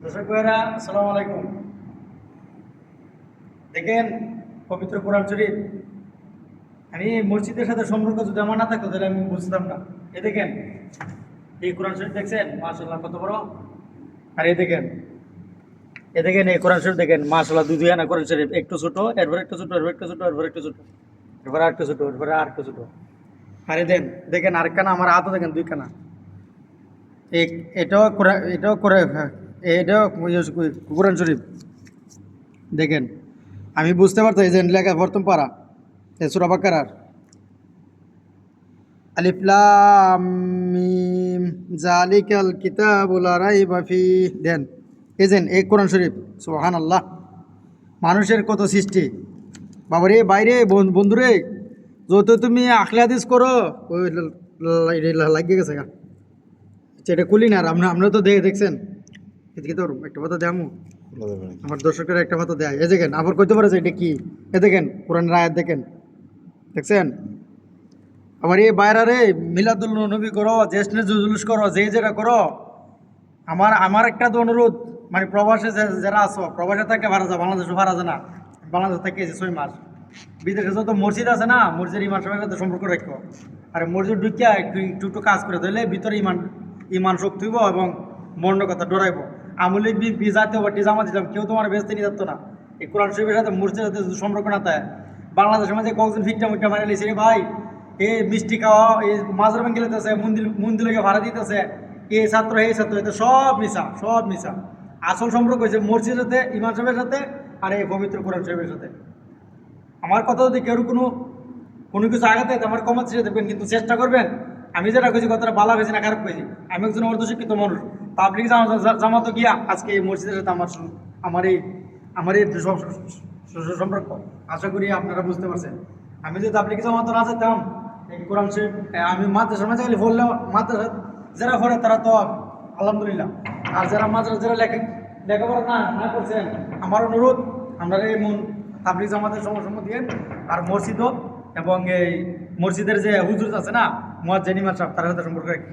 দর্শক ভাইরা আসসালামু আলাইকুম। দেখেন পবিত্র কোরআন শরীফ। আমি মসজিদের সাথে সম্পর্ক যদি আমার না থাকতো তাহলে আমি বুঝতাম না। এ দেখেন এই কোরআন শরীফ দেখছেন? মাশাল্লাহ কত বড়। আর এ দেখেন এ দেখেন এই কোরআন শরীফ দেখেন। মাশাল্লাহ দুই আনা কোরআন শরীফ। একটু ছোট এরপর একটু ছোট এরপর একটু ছোট এরপর একটু ছোট। এরপর আর একটু ছোট এরপর আর একটু ছোট। আরে দেন দেখেন আরেকখানা আমার হাতও দেখেন দুইখানা এটাও কোরআন এটাও করে হ্যাঁ, এটাও কোরআন শরীফ। দেখেন আমি বুঝতে পারতো এই যে লেখা প্রথম পারা এ সুরা বাকারার। আলিফ লাম মিম জালিকাল কিতাবুল রাইবা দেন যে এই কোরআন শরীফ সুবহানাল্লাহ। মানুষের কত সৃষ্টি। বাবারে বাইরে বন- বন্ধুরে যত তুমি আখলে হাদিস করো লাগিয়ে গেছে গা। আচ্ছা, এটা খুলি না আমরা আমরা তো দেখে দেখছেন। এদিকে তো একটা কথা দেখামু? আমার দর্শকের একটা কথা দেয় এ দেখেন আবার কইতে পারে যে এটা কি? এ দেখেন কোরআনের আয়াত দেখেন। দেখছেন? আবার এই বাইরারে মিলাদুল নবী করো জ্যেষ্ঠ জুলুস করো যে যেটা করো আমার আমার একটা তো অনুরোধ মানে প্রবাসে যারা আছো প্রবাসে থাকে ভাড়া যা বাংলাদেশে ভাড়া যায় না? বাংলাদেশ থেকে এসে ছয় মাস। বিদেশে যত মসজিদ আছে না মসজিদের ইমান সবাই সাথে সম্পর্ক রাখো। আর মসজিদ ঢুকিয়া একটু একটু কাজ করে দিলে ভিতরে ইমান ইমান শক্তি হইব এবং মন্ড কথা ডরাইব। আমলি বি জাতীয় পার্টি জামা দিতাম কেউ তোমার বেচতে নিয়ে যাতো না। এই কোরআন শরীফের সাথে মসজিদের সাথে সম্পর্ক না থাকে বাংলাদেশের মাঝে কয়েকজন ফিটটা মুটটা মারে লিছে রে ভাই। এ মিষ্টি খাওয়া এই মাজার ব্যাংকে লেতেছে মন্দির, মন্দিরকে ভাড়া দিতেছে। এই ছাত্র এই ছাত্র এতে সব মিশা সব মিশা আসল সম্পর্ক হয়েছে মসজিদের সাথে ইমান সাহেবের সাথে আর এই পবিত্র কোরআন সাহেবের সাথে। আমার কথা যদি কেউ কোনো কোনো কিছু আঘাতে আমার চেষ্টা দেখবেন কিন্তু চেষ্টা করবেন। আমি যেটা কইছি, কথাটা ভালো হয়েছে না, খারাপ কইছি আমি একজন অর্ধশিক্ষিত মানুষ। পাবলিক জামাত গিয়া আজকে এই মসজিদের সাথে আমার আমার এই আমার এই সম্পর্ক। আশা করি আপনারা বুঝতে পারছেন। আমি যদি তাবলিক জামাত না যেতাম, এই কোরআন শরীফ আমি মাদ্রাসার মাঝে গেলে বললে মাদ্রাসা যারা পড়ে তারা তো আলহামদুলিল্লাহ। আর যারা মাদ্রাসা যারা লেখে লেখাপড়া না না করছেন, আমার অনুরোধ, আপনারা এই মন তাবলিক জামাতের সময় দিয়ে আর মসজিদও এবং এই মসজিদের যে হুজুর আছে না, মুয়াজ্জিন ইমাম সাহেব, তার সাথে সম্পর্ক আলাইকুম।